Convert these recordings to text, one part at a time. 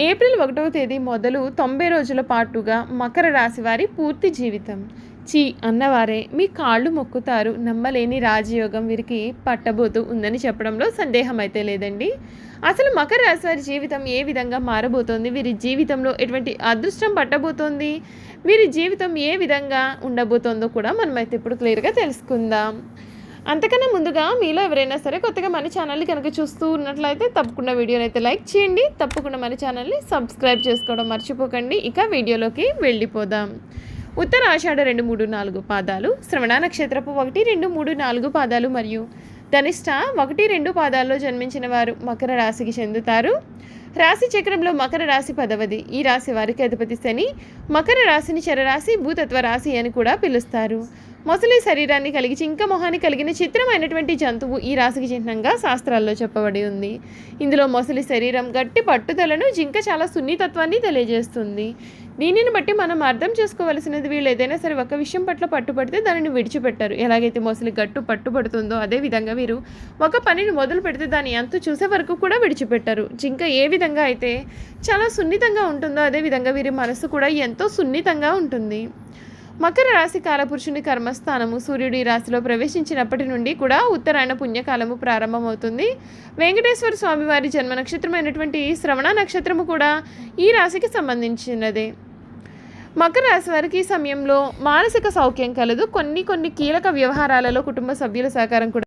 April ఒకటవ తేదీ మొదలు తొంభై రోజుల పాటుగా మకర రాశి వారి పూర్తి జీవితం. చీ అన్నవారే మీ కాళ్ళు మొక్కుతారు. నమ్మలేని రాజయోగం వీరికి పట్టబోతూ ఉందని చెప్పడంలో సందేహం అయితే లేదండి. అసలు మకర రాశి వారి జీవితం ఏ విధంగా మారబోతోంది? వీరి జీవితంలో ఎటువంటి అదృష్టం పట్టబోతోంది? వీరి జీవితం ఏ విధంగా ఉండబోతోందో కూడా మనమైతే ఇప్పుడు క్లియర్గా తెలుసుకుందాం. అంతకన్నా ముందుగా మీలో ఎవరైనా సరే కొత్తగా మన ఛానల్ని కనుక చూస్తూ ఉన్నట్లయితే తప్పకుండా వీడియోని అయితే లైక్ చేయండి. తప్పకుండా మన ఛానల్ని సబ్స్క్రైబ్ చేసుకోవడం మర్చిపోకండి. ఇక వీడియోలోకి వెళ్ళిపోదాం. ఉత్తర ఆషాఢ రెండు మూడు నాలుగు పాదాలు శ్రవణ నక్షత్రపు ఒకటి రెండు మూడు నాలుగు పాదాలు మరియు ధనిష్ట ఒకటి రెండు పాదాల్లో జన్మించిన వారు మకర రాశికి చెందుతారు. రాశి చక్రంలో మకర రాశి పదవది. ఈ రాశి వారికి అధిపతి శని. మకర రాశిని చరరాశి భూతత్వ రాశి అని కూడా పిలుస్తారు. మొసలి శరీరాన్ని కలిగి చింక మొహాన్ని కలిగిన చిత్రమైనటువంటి జంతువు ఈ రాశికి చిహ్నంగా శాస్త్రాల్లో చెప్పబడి ఉంది. ఇందులో మొసలి శరీరం గట్టి పట్టుదలను జింక చాలా సున్నితత్వాన్ని తెలియజేస్తుంది. దీనిని బట్టి మనం అర్థం చేసుకోవలసినది వీళ్ళు ఏదైనా సరే ఒక విషయం పట్ల పట్టుబడితే దానిని విడిచిపెట్టారు. ఎలాగైతే మొసలి గట్టు పట్టుబడుతుందో అదే విధంగా వీరు ఒక పనిని మొదలు పెడితే దాని అంతు చూసే వరకు కూడా విడిచిపెట్టారు. జింక ఏ విధంగా అయితే చాలా సున్నితంగా ఉంటుందో అదే విధంగా వీరి మనసు కూడా ఎంతో సున్నితంగా ఉంటుంది. మకర రాశి కాలపురుషుని కర్మస్థానము సూర్యుడి రాశిలో ప్రవేశించినప్పటి నుండి కూడా ఉత్తరాయణ పుణ్యకాలము ప్రారంభమవుతుంది. వెంకటేశ్వర స్వామి వారి జన్మ నక్షత్రమైనటువంటి శ్రవణ నక్షత్రము కూడా ఈ రాశికి సంబంధించినదే. మకర రాశి వారికి ఈ సమయంలో మానసిక సౌఖ్యం కలదు. కొన్ని కొన్ని కీలక వ్యవహారాలలో కుటుంబ సభ్యుల సహకారం కూడా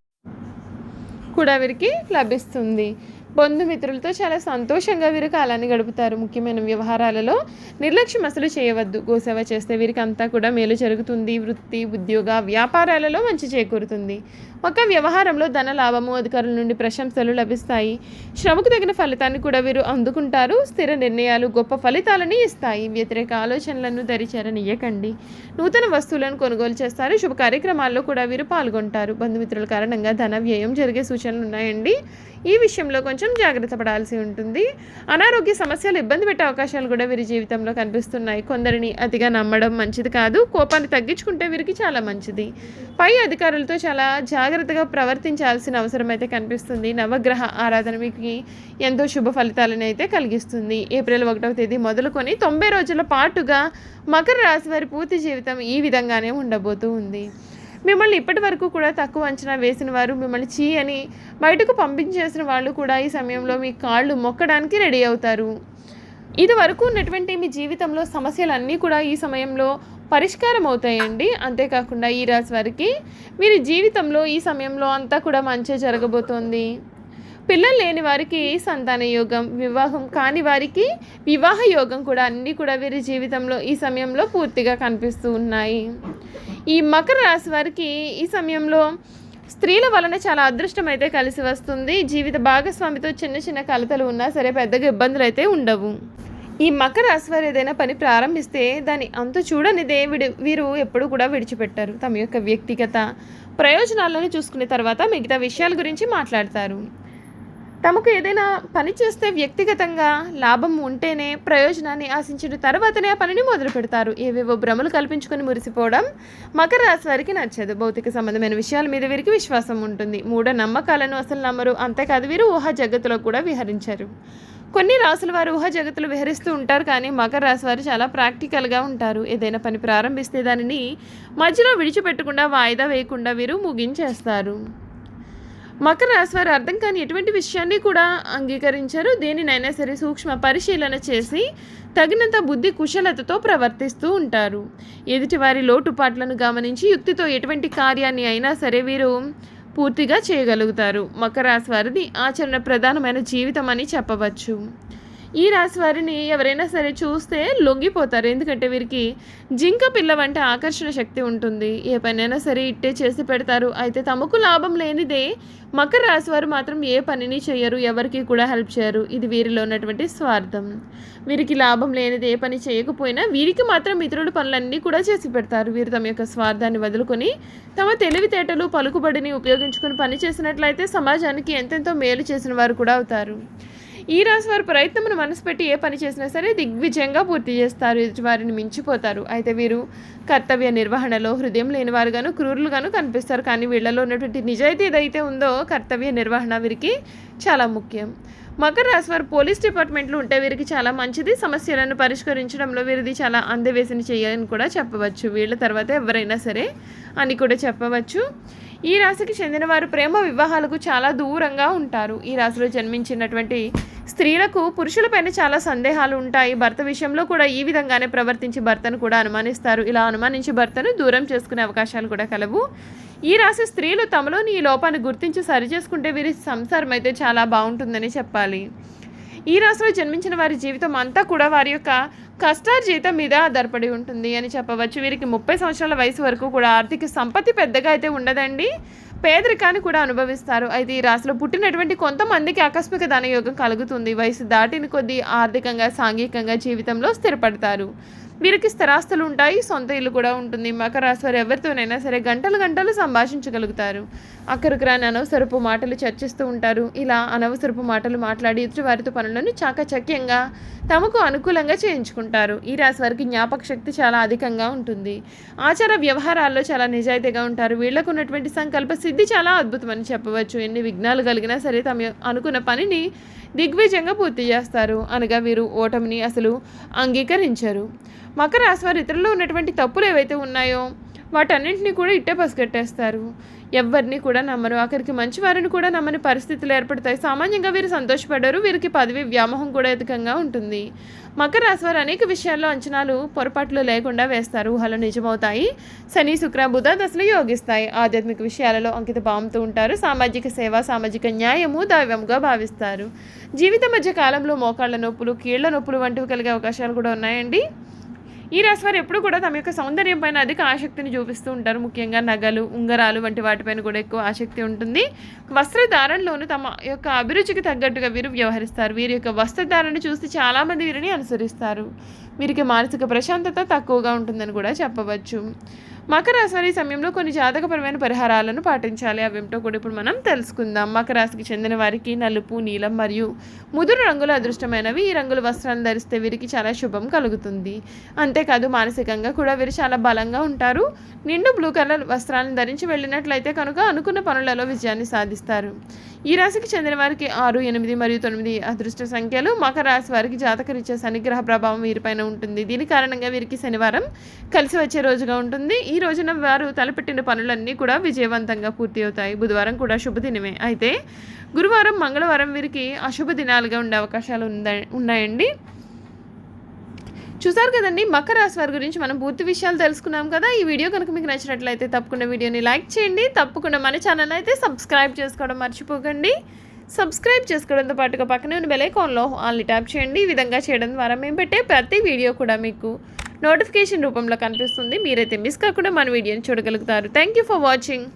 కూడా వీరికి లభిస్తుంది. బంధుమిత్రులతో చాలా సంతోషంగా వీరు కాలాన్ని గడుపుతారు. ముఖ్యమైన వ్యవహారాలలో నిర్లక్ష్యం అసలు చేయవద్దు. గోసేవ చేస్తే వీరికి అంతా కూడా మేలు జరుగుతుంది. వృత్తి ఉద్యోగ వ్యాపారాలలో మంచి చేకూరుతుంది. ఒక వ్యవహారంలో ధన లాభము అధికారుల నుండి ప్రశంసలు లభిస్తాయి. శ్రమకు తగిన ఫలితాన్ని కూడా వీరు అందుకుంటారు. స్థిర నిర్ణయాలు గొప్ప ఫలితాలని ఇస్తాయి. వ్యతిరేక ఆలోచనలను దరిచేరనియకండి నూతన వస్తువులను కొనుగోలు చేస్తారు. శుభ కార్యక్రమాల్లో కూడా వీరు పాల్గొంటారు. బంధుమిత్రుల కారణంగా ధన వ్యయం జరిగే సూచనలు ఉన్నాయండి. ఈ విషయంలో కొంచెం కొంచెం జాగ్రత్త పడాల్సి ఉంటుంది. అనారోగ్య సమస్యలు ఇబ్బంది పెట్టే అవకాశాలు కూడా వీరి జీవితంలో కనిపిస్తున్నాయి. కొందరిని అతిగా నమ్మడం మంచిది కాదు. కోపాన్ని తగ్గించుకుంటే వీరికి చాలా మంచిది. పై అధికారులతో చాలా జాగ్రత్తగా ప్రవర్తించాల్సిన అవసరం అయితే కనిపిస్తుంది. నవగ్రహ ఆరాధన మీకు ఎంతో శుభ ఫలితాలను అయితే కలిగిస్తుంది. ఏప్రిల్ ఒకటవ తేదీ మొదలుకొని తొంభై రోజుల పాటుగా మకర రాశి వారి పూర్తి జీవితం ఈ విధంగానే ఉండబోతూ ఉంది. మిమ్మల్ని ఇప్పటి వరకు కూడా తక్కువ అంచనా వేసిన వారు మిమ్మల్ని చీ అని బయటకు పంపించేసిన వాళ్ళు కూడా ఈ సమయంలో మీ కాళ్ళు మొక్కడానికి రెడీ అవుతారు. ఇది వరకు ఉన్నటువంటి మీ జీవితంలో సమస్యలన్నీ కూడా ఈ సమయంలో పరిష్కారం అవుతాయండి. అంతేకాకుండా ఈ రాశి వారికి వీరి జీవితంలో ఈ సమయంలో అంతా కూడా మంచి జరగబోతోంది. పిల్లలు లేని వారికి సంతాన యోగం వివాహం కాని వారికి వివాహ యోగం కూడా అన్నీ కూడా వీరి జీవితంలో ఈ సమయంలో పూర్తిగా కనిపిస్తూ ఉన్నాయి. ఈ మకర రాశి వారికి ఈ సమయంలో స్త్రీల వలన చాలా అదృష్టం అయితే కలిసి వస్తుంది. జీవిత భాగస్వామితో చిన్న చిన్న కలతలు ఉన్నా సరే పెద్దగా ఇబ్బందులు అయితే ఉండవు. ఈ మకర రాశి వారు ఏదైనా పని ప్రారంభిస్తే దాని అంతు చూడనిదే విడి వీరు ఎప్పుడు కూడా విడిచిపెట్టారు. తమ యొక్క వ్యక్తిగత ప్రయోజనాలను చూసుకునే తర్వాత మిగతా విషయాల గురించి మాట్లాడతారు. తమకు ఏదైనా పని చేస్తే వ్యక్తిగతంగా లాభం ఉంటేనే ప్రయోజనాన్ని ఆశించిన తర్వాతనే ఆ పనిని మొదలు పెడతారు. ఏవేవో భ్రమలు కల్పించుకొని మురిసిపోవడం మకర రాశి వారికి నచ్చదు. భౌతిక సంబంధమైన విషయాల మీద వీరికి విశ్వాసం ఉంటుంది. మూఢ నమ్మకాలను అసలు నమ్మరు. అంతేకాదు వీరు ఊహా జగత్తులో కూడా విహరించారు. కొన్ని రాసుల వారు ఊహా జగత్తులు విహరిస్తూ ఉంటారు కానీ మకర రాశి వారు చాలా ప్రాక్టికల్గా ఉంటారు. ఏదైనా పని ప్రారంభిస్తే దానిని మధ్యలో విడిచిపెట్టకుండా వాయిదా వేయకుండా వీరు ముగించేస్తారు. మకర రాశి వారు అర్థం కాని ఎటువంటి విషయాన్ని కూడా అంగీకరించారు. దేనినైనా సరే సూక్ష్మ పరిశీలన చేసి తగినంత బుద్ధి కుశలతతో ప్రవర్తిస్తూ ఉంటారు. ఎదుటివారి లోటుపాట్లను గమనించి యుక్తితో ఎటువంటి కార్యాన్ని అయినా సరే వీరు పూర్తిగా చేయగలుగుతారు. మకర రాశి వారిది ఆచరణ ప్రధానమైన జీవితం అని చెప్పవచ్చు. ఈ రాశి వారిని ఎవరైనా సరే చూస్తే లొంగిపోతారు. ఎందుకంటే వీరికి జింక పిల్ల వంటి ఆకర్షణ శక్తి ఉంటుంది. ఏ పనైనా సరే ఇట్టే చేసి పెడతారు. అయితే తమకు లాభం లేనిదే మకర రాశి వారు మాత్రం ఏ పనిని చేయరు. ఎవరికి కూడా హెల్ప్ చేయరు. ఇది వీరిలో ఉన్నటువంటి స్వార్థం. వీరికి లాభం లేనిది ఏ పని చేయకపోయినా వీరికి మాత్రం ఇతరుల పనులన్నీ కూడా చేసి పెడతారు. వీరు తమ యొక్క స్వార్థాన్ని వదులుకొని తమ తెలివితేటలు పలుకుబడిని ఉపయోగించుకొని పని చేసినట్లయితే సమాజానికి ఎంతెంతో మేలు చేసిన వారు కూడా అవుతారు. ఈ రాశి వారి ప్రయత్నమును మనసు పెట్టి ఏ పని చేసినా సరే దిగ్విజయంగా పూర్తి చేస్తారు. వారిని మించిపోతారు. అయితే వీరు కర్తవ్య నిర్వహణలో హృదయం లేని వారుగాను క్రూరులుగాను కనిపిస్తారు. కానీ వీళ్ళలో ఉన్నటువంటి నిజాయితీ ఏదైతే ఉందో కర్తవ్య నిర్వహణ వీరికి చాలా ముఖ్యం. మకర రాశి వారు పోలీస్ డిపార్ట్మెంట్లో ఉంటే వీరికి చాలా మంచిది. సమస్యలను పరిష్కరించడంలో వీరిది చాలా అందవేసిన చేయాలని కూడా చెప్పవచ్చు. వీళ్ళ తర్వాత ఎవరైనా సరే అని కూడా చెప్పవచ్చు. ఈ రాశికి చెందిన వారు ప్రేమ వివాహాలకు చాలా దూరంగా ఉంటారు. ఈ రాశిలో జన్మించినటువంటి స్త్రీలకు పురుషులపైన చాలా సందేహాలు ఉంటాయి. భర్త విషయంలో కూడా ఈ విధంగానే ప్రవర్తించి భర్తను కూడా అనుమానిస్తారు. ఇలా అనుమానించి భర్తను దూరం చేసుకునే అవకాశాలు కూడా కలవు. ఈ రాశి స్త్రీలు తమలోని ఈ లోపాన్ని గుర్తించి సరిచేసుకుంటే వీరి సంసారం అయితే చాలా బాగుంటుందని చెప్పాలి. ఈ రాశిలో జన్మించిన వారి జీవితం అంతా కూడా వారి యొక్క కష్టార్జితం మీద ఆధారపడి ఉంటుంది అని చెప్పవచ్చు. వీరికి ముప్పై సంవత్సరాల వయసు వరకు కూడా ఆర్థిక సంపత్తి పెద్దగా అయితే ఉండదండి. పేదరికాన్ని కూడా అనుభవిస్తారు. అయితే ఈ రాశిలో పుట్టినటువంటి కొంతమందికి ఆకస్మిక ధనయోగం కలుగుతుంది. వయసు దాటిన కొద్దీ ఆర్థికంగా సాంఘికంగా జీవితంలో స్థిరపడతారు. వీరికి స్థిరాస్తులు ఉంటాయి సొంత ఇల్లు కూడా ఉంటుంది. మకర రాశి వారు ఎవరితోనైనా సరే గంటలు గంటలు సంభాషించగలుగుతారు. అక్కడికి రాని అనవసరపు మాటలు చర్చిస్తూ ఉంటారు. ఇలా అనవసరపు మాటలు మాట్లాడి ఎదుటి వారితో పనులను చాకచక్యంగా తమకు అనుకూలంగా చేయించుకుంటారు. ఉంటారు. ఈ రాశి వారికి జ్ఞాపక శక్తి చాలా అధికంగా ఉంటుంది. ఆచార వ్యవహారాల్లో చాలా నిజాయితీగా ఉంటారు. వీళ్ళకు ఉన్నటువంటి సంకల్ప సిద్ధి చాలా అద్భుతమని చెప్పవచ్చు. ఎన్ని విఘ్నాలు కలిగినా సరే తమ అనుకున్న పనిని దిగ్విజయంగా పూర్తి చేస్తారు. అనగా వీరు ఓటమిని అసలు అంగీకరించరు. మకర రాశి వారు ఇతరుల్లో ఉన్నటువంటి తప్పులు ఏవైతే ఉన్నాయో వాటన్నింటినీ కూడా ఇట్టే పసిగట్టేస్తారు. ఎవరిని కూడా నమ్మరు. అక్కడికి మంచి వారిని కూడా నమ్మని పరిస్థితులు ఏర్పడతాయి. సామాన్యంగా వీరు సంతోషపడరు. వీరికి పదవి వ్యామోహం కూడా అధికంగా ఉంటుంది. మకర రాశి వారు అనేక విషయాల్లో అంచనాలు పొరపాట్లు లేకుండా వేస్తారు. ఊహలు నిజమవుతాయి. శని శుక్ర బుధ దశలు యోగిస్తాయి. ఆధ్యాత్మిక విషయాలలో అంకిత భావంతో ఉంటారు. సామాజిక సేవ సామాజిక న్యాయము దైవంగా భావిస్తారు. జీవిత మధ్య కాలంలో మోకాళ్ళ నొప్పులు కీళ్ళ నొప్పులు వంటివి కలిగే అవకాశాలు కూడా ఉన్నాయండి. ఈ రాశి వారు ఎప్పుడు కూడా తమ యొక్క సౌందర్యం పైన అధిక ఆసక్తిని చూపిస్తూ ఉంటారు. ముఖ్యంగా నగలు ఉంగరాలు వంటి వాటిపైన కూడా ఎక్కువ ఆసక్తి ఉంటుంది. వస్త్రధారణలోను తమ యొక్క అభిరుచికి తగ్గట్టుగా వీరు వ్యవహరిస్తారు. వీరి యొక్క వస్త్రధారణ చూసి చాలామంది వీరిని అనుసరిస్తారు. వీరికి మానసిక ప్రశాంతత తక్కువగా ఉంటుందని కూడా చెప్పవచ్చు. మకర రాశి వారి సమయంలో కొన్ని జాతకపరమైన పరిహారాలను పాటించాలి. అవేమిటో కూడా ఇప్పుడు మనం తెలుసుకుందాం. మకర రాశికి చెందిన వారికి నలుపు నీలం మరియు ముదురు రంగులు అదృష్టమైనవి. ఈ రంగుల వస్త్రాలను ధరిస్తే వీరికి చాలా శుభం కలుగుతుంది. అంతేకాదు మానసికంగా కూడా వీరు చాలా బలంగా ఉంటారు. నిండు బ్లూ కలర్ వస్త్రాలను ధరించి వెళ్ళినట్లయితే కనుక అనుకున్న పనులలో విజయాన్ని సాధిస్తారు. ఈ రాశికి చెందిన వారికి ఆరు ఎనిమిది మరియు తొమ్మిది అదృష్ట సంఖ్యలు. మకర రాశి వారికి జాతకరీత్యా శనిగ్రహ ప్రభావం వీరిపైన ఉంటుంది. దీని కారణంగా వీరికి శనివారం కలిసి వచ్చే రోజుగా ఉంటుంది. ఈ రోజున వారు తలపెట్టిన పనులన్నీ కూడా విజయవంతంగా పూర్తి అవుతాయి. బుధవారం కూడా శుభదినమే. అయితే గురువారం మంగళవారం వీరికి అశుభ దినాలుగా ఉండే అవకాశాలు ఉన్నాయండి. చూసారు కదండి మకర రాశి వారి గురించి మనం పూర్తి విషయాలు తెలుసుకున్నాం కదా. ఈ వీడియో కనుక మీకు నచ్చినట్లయితే తప్పకుండా వీడియోని లైక్ చేయండి. తప్పకుండా మన ఛానల్ అయితే సబ్స్క్రైబ్ చేసుకోవడం మర్చిపోకండి. సబ్స్క్రైబ్ చేసుకోవడంతో పాటుగా పక్కనే ఉన్న బెలైకాన్లో ఆల్ని ట్యాప్ చేయండి. ఈ విధంగా చేయడం ద్వారా మేము పెట్టే ప్రతి వీడియో కూడా మీకు నోటిఫికేషన్ రూపంలో కనిపిస్తుంది. మీరైతే మిస్ కాకుండా మన వీడియోని చూడగలుగుతారు. Thank you for watching